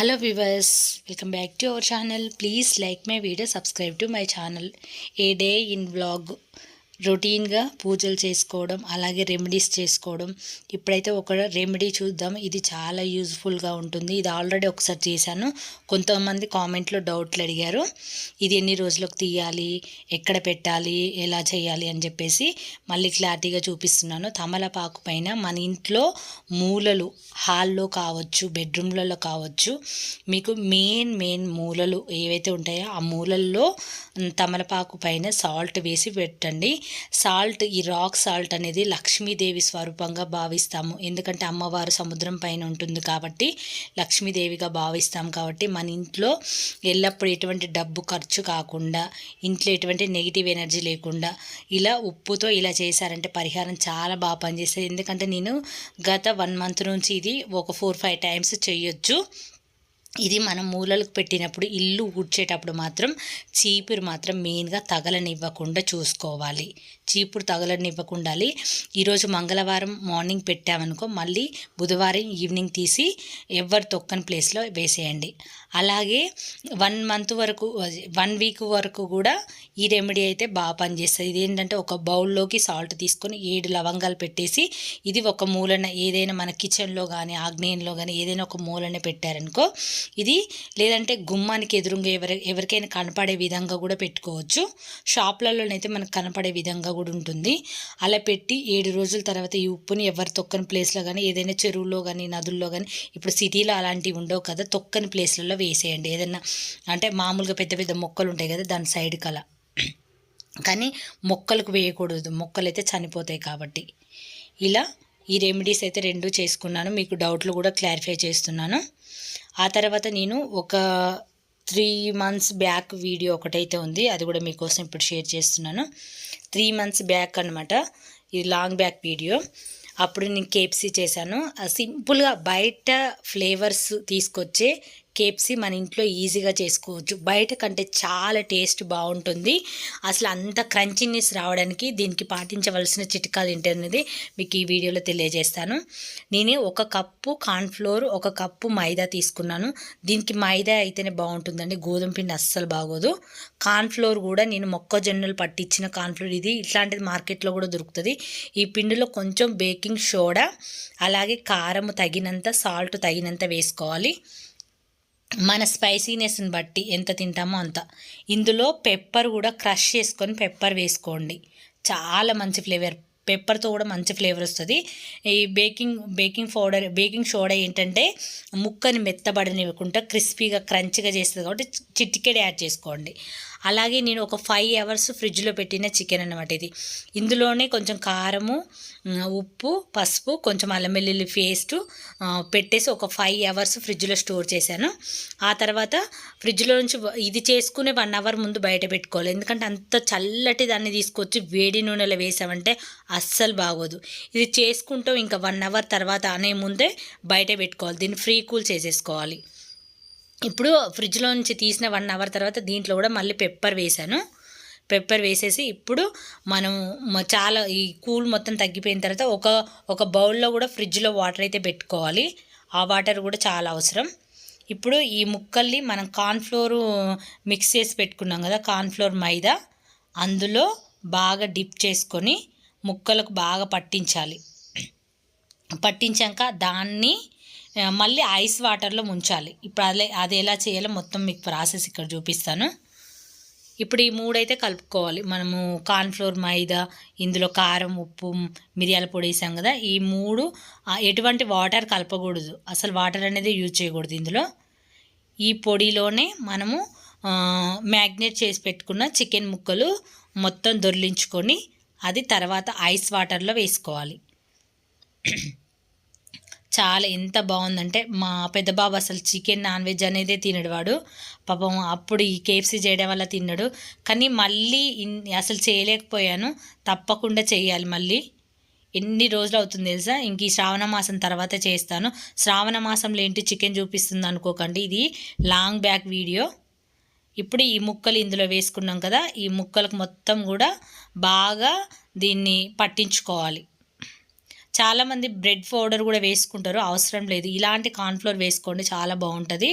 hello viewers welcome back to our channel. Please like my video subscribe to my channel. A day in vlog. రొటీన్గా పూజలు చేసుకోవడం అలాగే remedies చేసుకోవడం. ఇప్పుడైతే ఒక రెమెడీ చూద్దాం. ఇది చాలా యూజ్ఫుల్గా ఉంటుంది. ఇది ఆల్రెడీ ఒకసారి చేశాను. కొంతమంది కామెంట్లో డౌట్లు అడిగారు. ఇది ఎన్ని రోజులకు తీయాలి? ఎక్కడ పెట్టాలి? ఎలా చేయాలి? అని చెప్పేసి మళ్ళీ క్లారిటీగా చూపిస్తున్నాను. తమలపాకు పైన మన ఇంట్లో మూలలు హాల్లో కావచ్చు బెడ్రూమ్లలో కావచ్చు మీకు మెయిన్ మెయిన్ మూలలు ఏవైతే ఉంటాయో ఆ మూలల్లో తమలపాకు పైన సాల్ట్ వేసి పెట్టండి. సాల్ట్ ఈ రాక్ సాల్ట్ అనేది లక్ష్మీదేవి స్వరూపంగా భావిస్తాము. ఎందుకంటే అమ్మవారు సముద్రం పైన ఉంటుంది కాబట్టి లక్ష్మీదేవిగా భావిస్తాం కాబట్టి మన ఇంట్లో ఎల్లప్పుడూ ఎటువంటి డబ్బు ఖర్చు కాకుండా ఇంట్లో ఎటువంటి నెగిటివ్ ఎనర్జీ లేకుండా ఇలా ఉప్పుతో ఇలా చేశారంటే పరిహారం చాలా బాగా పనిచేస్తుంది. ఎందుకంటే నేను గత వన్ మంత్ నుంచి ఇది ఒక ఫోర్ ఫైవ్ టైమ్స్ చేయొచ్చు. ఇది మనం మూలలకు పెట్టినప్పుడు ఇల్లు ఊడ్చేటప్పుడు మాత్రం చీపురు మాత్రం మెయిన్గా తగలనివ్వకుండా చూసుకోవాలి. చీపురు తగలనివ్వకుండా ఈరోజు మంగళవారం మార్నింగ్ పెట్టామనుకో మళ్ళీ బుధవారం ఈవినింగ్ తీసి ఎవరు తొక్కని ప్లేస్లో వేసేయండి. అలాగే వన్ మంత్ వరకు వన్ వీక్ వరకు కూడా ఈ రెమెడీ అయితే బాగా పనిచేస్తుంది. ఇది ఏంటంటే ఒక బౌల్లోకి సాల్ట్ తీసుకొని ఏడు లవంగాలు పెట్టేసి ఇది ఒక మూలన ఏదైనా మన కిచెన్లో కానీ ఆగ్నేయంలో కానీ ఏదైనా ఒక మూలన పెట్టారనుకో ఇది లేదంటే గుమ్మానికి ఎదురుగా ఎవరి ఎవరికైనా కనపడే విధంగా కూడా పెట్టుకోవచ్చు. షాప్లలోనైతే మనకు కనపడే విధంగా కూడా ఉంటుంది. అలా పెట్టి ఏడు రోజుల తర్వాత ఈ ఉప్పుని ఎవరు తొక్కని ప్లేస్లో కానీ ఏదైనా చెరువులో కానీ నదుల్లో కానీ ఇప్పుడు సిటీలో అలాంటివి ఉండవు కదా తొక్కని ప్లేస్లలో వేసేయండి. ఏదైనా అంటే మామూలుగా పెద్ద పెద్ద మొక్కలు ఉంటాయి కదా దాని సైడ్ కల. కానీ మొక్కలకు వేయకూడదు. మొక్కలు అయితే చనిపోతాయి కాబట్టి. ఇలా ఈ రెమెడీస్ అయితే రెండు చేసుకున్నాను. మీకు డౌట్లు కూడా క్లారిఫై చేస్తున్నాను. ఆ తర్వాత నేను ఒక త్రీ మంత్స్ బ్యాక్ వీడియో ఒకటైతే ఉంది. అది కూడా మీకోసం ఇప్పుడు షేర్ చేస్తున్నాను. త్రీ మంత్స్ బ్యాక్ అనమాట ఇది లాంగ్ బ్యాక్ వీడియో అప్పుడు నేను కేప్సీ చేశాను. సింపుల్గా బయట ఫ్లేవర్స్ తీసుకొచ్చే కేప్సీ మన ఇంట్లో ఈజీగా చేసుకోవచ్చు. బయట కంటే చాలా టేస్ట్ బాగుంటుంది. అసలు అంత క్రంచినెస్ రావడానికి దీనికి పాటించవలసిన చిట్కాలు ఏంటనేది మీకు ఈ వీడియోలో తెలియజేస్తాను. నేను ఒక కప్పు కార్న్ఫ్లోర్ ఒక కప్పు మైదా తీసుకున్నాను. దీనికి మైదా అయితేనే బాగుంటుందండి. గోధుమ పిండి అస్సలు బాగోదు. కార్న్ఫ్లోర్ కూడా నేను మొక్కజొన్నలు పట్టించిన కార్న్ఫ్లోర్. ఇది ఇట్లాంటిది మార్కెట్లో కూడా దొరుకుతుంది. ఈ పిండిలో కొంచెం బేకింగ్ సోడా అలాగే కారం తగినంత సాల్ట్ తగినంత వేసుకోవాలి. మన స్పైసీనెస్ని బట్టి ఎంత తింటామో అంత. ఇందులో పెప్పర్ కూడా క్రష్ చేసుకొని పెప్పర్ వేసుకోండి. చాలా మంచి ఫ్లేవర్ పెప్పర్తో కూడా మంచి ఫ్లేవర్ వస్తుంది. ఈ baking baking powder baking soda ఏంటంటే ముక్కని మెత్తబడనివ్వకుండా క్రిస్పీగా క్రంచిగా చేస్తుంది కాబట్టి చిటికెడ్ యాడ్ చేసుకోండి. అలాగే నేను ఒక ఫైవ్ అవర్స్ ఫ్రిడ్జ్లో పెట్టిన చికెన్ అనమాట ఇది. ఇందులోనే కొంచెం కారము ఉప్పు పసుపు కొంచెం అల్లం వెల్లుల్లి పేస్ట్ పెట్టేసి ఒక ఫైవ్ అవర్స్ ఫ్రిడ్జ్లో స్టోర్ చేశాను. ఆ తర్వాత ఫ్రిడ్జ్లో నుంచి ఇది చేసుకునే వన్ అవర్ ముందు బయట పెట్టుకోవాలి. ఎందుకంటే అంత చల్లటి దాన్ని తీసుకొచ్చి వేడి నూనెలో వేసామంటే అస్సలు బాగోదు. ఇది చేసుకుంటాం ఇంకా వన్ అవర్ తర్వాత అనే ముందే బయట పెట్టుకోవాలి. దీన్ని ఫ్రీ కూల్ చేసేసుకోవాలి. ఇప్పుడు ఫ్రిడ్జ్లో నుంచి తీసిన వన్ అవర్ తర్వాత దీంట్లో కూడా మళ్ళీ పెప్పర్ వేసాను పెప్పర్ వేసేసి ఇప్పుడు మనం చాలా ఈ కూల్ మొత్తం తగ్గిపోయిన తర్వాత ఒక ఒక బౌల్లో కూడా ఫ్రిడ్జ్లో వాటర్ అయితే పెట్టుకోవాలి. ఆ వాటర్ కూడా చాలా అవసరం. ఇప్పుడు ఈ ముక్కల్ని మనం కార్న్ఫ్లోరు మిక్స్ చేసి పెట్టుకున్నాం కదా కార్న్ఫ్లోర్ మైదా. అందులో బాగా డిప్ చేసుకొని ముక్కలకు బాగా పట్టించాలి. పట్టించాక దాన్ని మళ్ళీ ఐస్ వాటర్లో ముంచాలి. ఇప్పుడు అదే అది ఎలా చేయాలో మొత్తం మీకు ప్రాసెస్ ఇక్కడ చూపిస్తాను. ఇప్పుడు ఈ మూడైతే కలుపుకోవాలి. మనము కార్న్ఫ్లోర్ మైదా ఇందులో కారం ఉప్పు మిరియాల పొడి వేసాం కదా. ఈ మూడు ఎటువంటి వాటర్ కలపకూడదు. అసలు వాటర్ అనేది యూజ్ చేయకూడదు ఇందులో. ఈ పొడిలోనే మనము మ్యాగ్నేట్ చేసి పెట్టుకున్న చికెన్ ముక్కలు మొత్తం దొర్లించుకొని అది తర్వాత ఐస్ వాటర్లో వేసుకోవాలి. చాలా ఎంత బాగుందంటే మా పెద్ద బాబు అసలు చికెన్ నాన్ వెజ్ అనేది తినడు వాడు. పాపం అప్పుడు ఈ కేఎఫ్సీ చేయడం వల్ల తిన్నాడు. కానీ మళ్ళీ అసలు చేయలేకపోయాను. తప్పకుండా చేయాలి మళ్ళీ. ఎన్ని రోజులు అవుతుంది తెలుసా? ఇంక ఈ శ్రావణ మాసం తర్వాత చేస్తాను. శ్రావణ మాసంలో ఏంటి చికెన్ చూపిస్తుంది అనుకోకండి. ఇది లాంగ్ బ్యాక్ వీడియో. ఇప్పుడు ఈ ముక్కలు ఇందులో వేసుకున్నాం కదా ఈ ముక్కలకు మొత్తం కూడా బాగా దీన్ని పట్టించుకోవాలి. చాలామంది బ్రెడ్ పౌడర్ కూడా వేసుకుంటారు అవసరం లేదు. ఇలాంటి కార్న్ఫ్లోర్ వేసుకోండి చాలా బాగుంటుంది.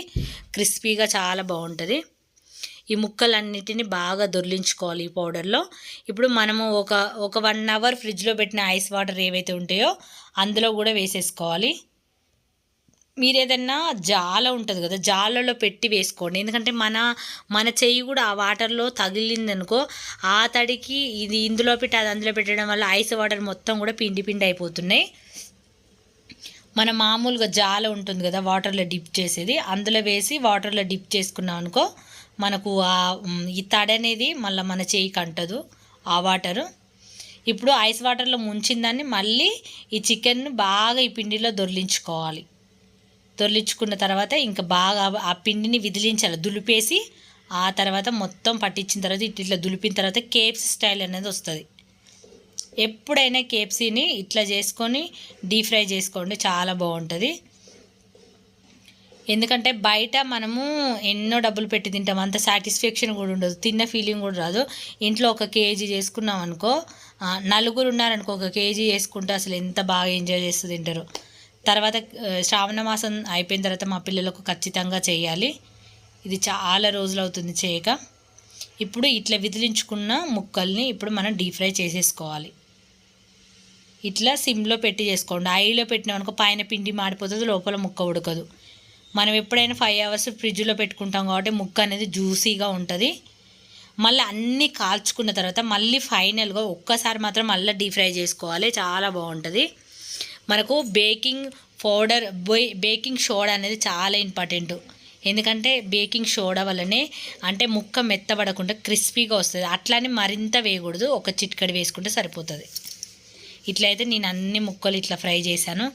క్రిస్పీగా చాలా బాగుంటుంది. ఈ ముక్కలన్నిటిని బాగా దొర్లించుకోవాలి ఈ పౌడర్లో ఇప్పుడు మనము ఒక ఒక వన్ అవర్ ఫ్రిడ్జ్లో పెట్టిన ఐస్ వాటర్ ఏవైతే ఉంటాయో అందులో కూడా వేసేసుకోవాలి. మీరు ఏదన్నా జాల ఉంటుంది కదా జాలలో పెట్టి వేసుకోండి. ఎందుకంటే మన మన చెయ్యి కూడా ఆ వాటర్లో తగిలింది అనుకో ఆ తడికి ఇది ఇందులో పెట్టి అది అందులో పెట్టడం వల్ల ఐస్ వాటర్ మొత్తం కూడా పిండి పిండి అయిపోతున్నాయి. మన మామూలుగా జాల ఉంటుంది కదా వాటర్లో డిప్ చేసేది. అందులో వేసి వాటర్లో డిప్ చేసుకున్నాం అనుకో మనకు ఆ ఈ తడి అనేది మళ్ళీ మన చేయికి అంటదు ఆ వాటరు. ఇప్పుడు ఐస్ వాటర్లో ముంచిందాన్ని మళ్ళీ ఈ చికెన్ బాగా ఈ పిండిలో దొర్లించుకోవాలి. దొర్లించుకున్న తర్వాత ఇంకా బాగా ఆ పిండిని విదిలించాలి. దులిపేసి ఆ తర్వాత మొత్తం పట్టించిన తర్వాత ఇట్లా దులిపిన తర్వాత కేప్స్ స్టైల్ అనేది వస్తుంది. ఎప్పుడైనా కేప్సీని ఇట్లా చేసుకొని డీప్ ఫ్రై చేసుకోండి చాలా బాగుంటుంది. ఎందుకంటే బయట మనము ఎన్నో డబ్బులు పెట్టి తింటాం అంత సాటిస్ఫాక్షన్ కూడా ఉండదు తిన్న ఫీలింగ్ కూడా రాదు. ఇంట్లో ఒక కేజీ చేసుకున్నాం అనుకో నలుగురు ఉన్నారనుకో ఒక కేజీ చేసుకుంటే అసలు ఎంత బాగా ఎంజాయ్ చేస్తూ తింటారు. తర్వాత శ్రావణ మాసం అయిపోయిన తర్వాత మా పిల్లలకు ఖచ్చితంగా చేయాలి. ఇది చాలా రోజులు అవుతుంది చేయక. ఇప్పుడు ఇట్లా విదిలించుకున్న ముక్కల్ని ఇప్పుడు మనం డీప్ ఫ్రై చేసేసుకోవాలి. ఇట్లా సిమ్లో పెట్టి చేసుకోండి. ఆయిల్లో పెట్టినామనుకో పైన పిండి మాడిపోతుంది లోపల ముక్క ఉడకదు. మనం ఎప్పుడైనా ఫైవ్ అవర్స్ ఫ్రిడ్జ్లో పెట్టుకుంటాం కాబట్టి ముక్క అనేది జ్యూసీగా ఉంటుంది. మళ్ళీ అన్నీ కాల్చుకున్న తర్వాత మళ్ళీ ఫైనల్గా ఒక్కసారి మాత్రం మళ్ళీ డీప్ ఫ్రై చేసుకోవాలి. చాలా బాగుంటుంది. మనకు బేకింగ్ పౌడర్ బే బేకింగ్ సోడా అనేది చాలా ఇంపార్టెంట్. ఎందుకంటే బేకింగ్ సోడా వల్లనే అంటే ముక్క మెత్తబడకుండా క్రిస్పీగా వస్తుంది. అట్లానే మరింత వేయకూడదు. ఒక చిట్కడి వేసుకుంటే సరిపోతుంది. ఇట్లయితే నేను అన్ని ముక్కలు ఇట్లా ఫ్రై చేశాను.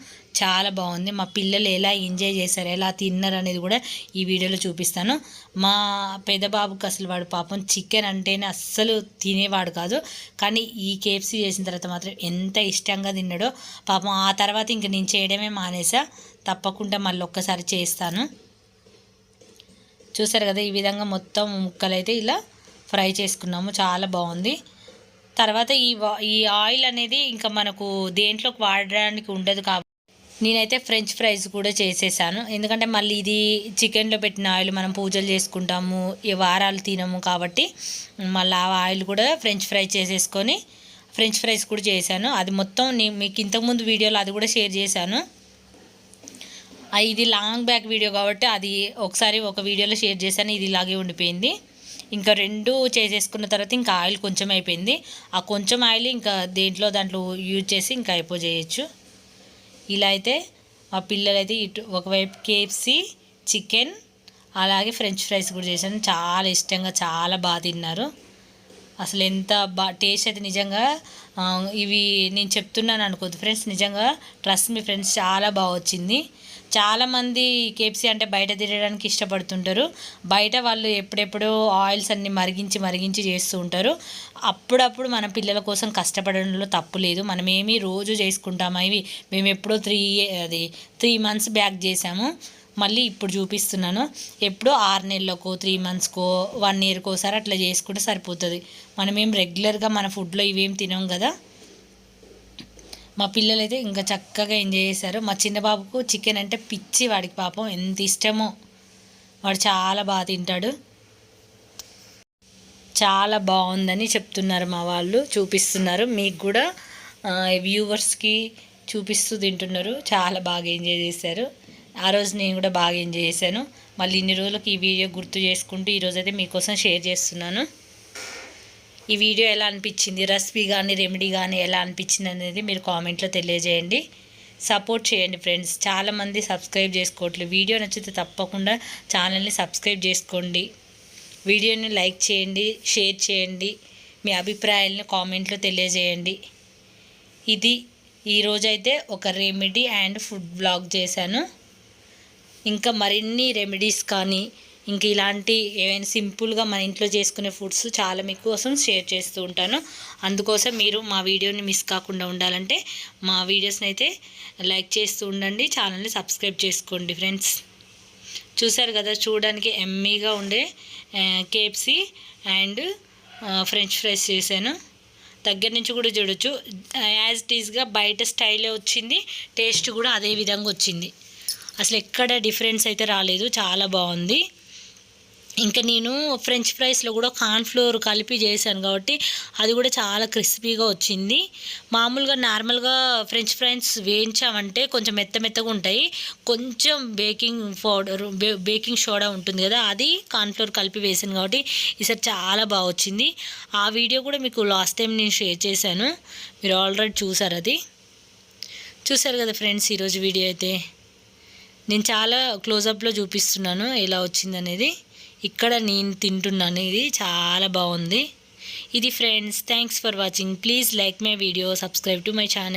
చాలా బాగుంది. మా పిల్లలు ఎలా ఎంజాయ్ చేశారు ఎలా తిన్నారు అనేది కూడా ఈ వీడియోలో చూపిస్తాను. మా పెద్ద బాబుకి అసలు వాడు పాపం చికెన్ అంటేనే అస్సలు తినేవాడు కాదు. కానీ ఈ కేఎఫ్సీ చేసిన తర్వాత మాత్రం ఎంత ఇష్టంగా తిన్నాడో. పాపం ఆ తర్వాత ఇంక నేను చేయడమే మానేసా. తప్పకుండా మళ్ళీ ఒక్కసారి చేస్తాను. చూసారు కదా ఈ విధంగా మొత్తం ముక్కలు అయితే ఇలా ఫ్రై చేసుకున్నాము. చాలా బాగుంది. తర్వాత ఈ ఈ ఆయిల్ అనేది ఇంకా మనకు దేంట్లోకి వాడడానికి ఉండదు కాబట్టి నేనైతే ఫ్రెంచ్ ఫ్రైస్ కూడా చేసేసాను. ఎందుకంటే మళ్ళీ ఇది చికెన్లో పెట్టిన ఆయిల్ మనం పూజలు చేసుకుంటాము ఈ వారాలు తినము కాబట్టి మళ్ళీ ఆ ఆయిల్ కూడా ఫ్రెంచ్ ఫ్రై చేసేసుకొని ఫ్రెంచ్ ఫ్రైస్ కూడా చేశాను. అది మొత్తం నేను మీకు ఇంతకుముందు వీడియోలో అది కూడా షేర్ చేశాను. ఇది లాంగ్ బ్యాక్ వీడియో కాబట్టి అది ఒకసారి ఒక వీడియోలో షేర్ చేశాను ఇది ఇలాగే ఉండిపోయింది. ఇంకా రెండు చేసేసుకున్న తర్వాత ఇంకా ఆయిల్ కొంచెం అయిపోయింది. ఆ కొంచెం ఆయిల్ ఇంకా దేంట్లో దాంట్లో యూజ్ చేసి ఇంకా అయిపో చేయొచ్చు ఇలా అయితే మా పిల్లలైతే ఇటు ఒకవైపు కేఎఫ్సి చికెన్ అలాగే ఫ్రెంచ్ ఫ్రైస్ కూడా చేశాను. చాలా ఇష్టంగా చాలా బాగా తిన్నారు. అసలు ఎంత బా టేస్ట్ అయితే నిజంగా ఇవి నేను చెప్తున్నాను అనుకోద్దు ఫ్రెండ్స్. నిజంగా ట్రస్ట్ మీ ఫ్రెండ్స్ చాలా బాగా వచ్చింది. చాలామంది కేఎఫ్సీ అంటే బయట తినడానికి ఇష్టపడుతుంటారు. బయట వాళ్ళు ఎప్పుడెప్పుడో ఆయిల్స్ అన్ని మరిగించి మరిగించి చేస్తూ ఉంటారు. అప్పుడప్పుడు మన పిల్లల కోసం కష్టపడడంలో తప్పు లేదు. మనమేమి రోజు చేసుకుంటామా? ఇవి మేము ఎప్పుడో త్రీ అది త్రీ మంత్స్ బ్యాక్ చేసాము మళ్ళీ ఇప్పుడు చూపిస్తున్నాను. ఎప్పుడో ఆరు నెలలకో త్రీ మంత్స్కో వన్ ఇయర్కో ఒకసారి అట్లా చేసుకుంటే సరిపోతుంది. మనమేం రెగ్యులర్గా మన ఫుడ్లో ఇవేం తినాం కదా? మా పిల్లలు అయితే ఇంకా చక్కగా ఎంజాయ్ చేశారు. మా చిన్న బాబుకు చికెన్ అంటే పిచ్చి వాడికి పాపం ఎంత ఇష్టమో. వాడు చాలా బాగా తింటాడు. చాలా బాగుందని చెప్తున్నారు మా వాళ్ళు చూపిస్తున్నారు. మీకు కూడా వ్యూవర్స్కి చూపిస్తూ తింటున్నారు. చాలా బాగా ఎంజాయ్ చేశారు. ఆ రోజు నేను కూడా బాగా ఎంజాయ్ చేశాను. మళ్ళీ ఇన్ని రోజులకి ఈ వీడియో గుర్తు చేసుకుంటూ ఈరోజైతే మీకోసం షేర్ చేస్తున్నాను. ఈ వీడియో ఎలా అనిపించింది? రెసిపీ కానీ రెమెడీ కానీ ఎలా అనిపించింది అనేది మీరు కామెంట్లో తెలియజేయండి. సపోర్ట్ చేయండి ఫ్రెండ్స్. చాలామంది సబ్స్క్రైబ్ చేసుకోవట్లేదు. వీడియో నచ్చితే తప్పకుండా ఛానల్ని సబ్స్క్రైబ్ చేసుకోండి. వీడియోని లైక్ చేయండి షేర్ చేయండి. మీ అభిప్రాయాలను కామెంట్లో తెలియజేయండి. ఇది ఈరోజైతే ఒక రెమెడీ అండ్ ఫుడ్ బ్లాగ్ చేశాను. ఇంకా మరిన్ని రెమెడీస్ కానీ ఇంక ఇలాంటి ఏమైనా సింపుల్గా మన ఇంట్లో చేసుకునే ఫుడ్స్ చాలా మీకోసం షేర్ చేస్తూ ఉంటాను. అందుకోసం మీరు మా వీడియోని మిస్ కాకుండా ఉండాలంటే మా వీడియోస్ని అయితే లైక్ చేస్తూ ఉండండి ఛానల్ని సబ్స్క్రైబ్ చేసుకోండి ఫ్రెండ్స్. చూసారు కదా చూడడానికి ఎమ్మీగా ఉండే కేఎఫ్సీ అండ్ ఫ్రెంచ్ ఫ్రైస్ చేశాను. దగ్గర నుంచి కూడా చూడొచ్చు. యాజ్ ఇట్ ఈజ్గా బయట స్టైలే వచ్చింది టేస్ట్ కూడా అదే విధంగా వచ్చింది. అసలు ఎక్కడ డిఫరెన్స్ అయితే రాలేదు చాలా బాగుంది. ఇంకా నేను ఫ్రెంచ్ ఫ్రైస్లో కూడా కార్న్ఫ్లోర్ కలిపి చేశాను కాబట్టి అది కూడా చాలా క్రిస్పీగా వచ్చింది. మామూలుగా నార్మల్గా ఫ్రెంచ్ ఫ్రైస్ వేయించామంటే కొంచెం మెత్త మెత్తగా ఉంటాయి. కొంచెం బేకింగ్ పౌడర్ బేకింగ్ సోడా ఉంటుంది కదా అది కార్న్ఫ్లోర్ కలిపి వేసాను కాబట్టి ఈసారి చాలా బాగా వచ్చింది. ఆ వీడియో కూడా మీకు లాస్ట్ టైం నేను షేర్ చేశాను. మీరు ఆల్రెడీ చూసారు అది. చూసారు కదా ఫ్రెండ్స్ ఈరోజు వీడియో అయితే. నేను చాలా క్లోజప్లో చూపిస్తున్నాను ఎలా వచ్చిందనేది. ఇక్కడ నేను తింటున్నాను ఇది చాలా బాగుంది. ఇది friends thanks for watching please like my video subscribe to my channel